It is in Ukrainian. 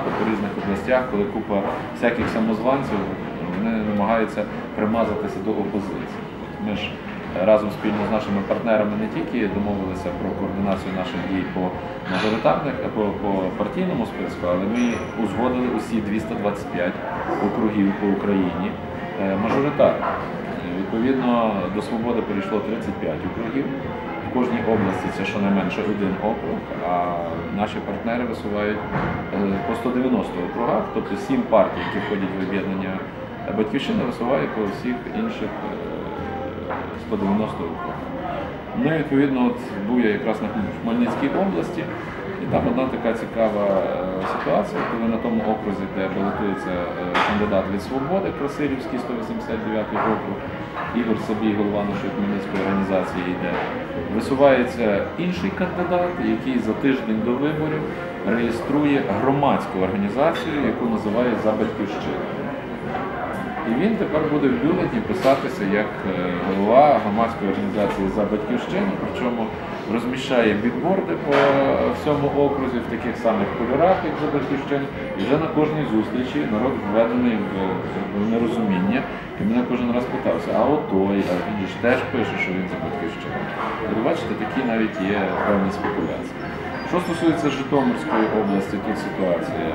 багато по різних областях, коли купа всяких самозванців, вони намагаються примазатися до опозиції. Ми ж е, разом спільно з нашими партнерами не тільки домовилися про координацію наших дій по мажоритарних, а по, по партійному списку, але ми узгодили усі 225 округів по Україні е, мажоритарних. Е, Відповідно, до свободи перейшло 35 округів. В кожній області це щонайменше один округ, а наші партнери висувають е, по 190 округах, тобто сім партій, які входять в об'єднання Батьківщина висуває по всіх інших е, 190 округах. Ну і відповідно от був я якраз на Хмельницькій області, і там одна така цікава е, ситуація, коли на тому окрузі, де балотується е, кандидат від свободи, Красилівський 189 округ, Ігор Сабій, голова нашої хмельницької організації, йде. Висувається інший кандидат, який за тиждень до виборів реєструє громадську організацію, яку називає за батьківщину. І він тепер буде в бюлетні писатися як е, голова громадської організації за батьківщину, причому розміщає бікборди по всьому окрузі в таких самих кольорах, як за батьківщину. І вже на кожній зустрічі народ введений в, нерозуміння. І мене кожен раз питався, а от той, а він ж теж пише, що він за батьківщину. Ви бачите, такі навіть є певні спекуляції. Що стосується Житомирської області, тут ситуація.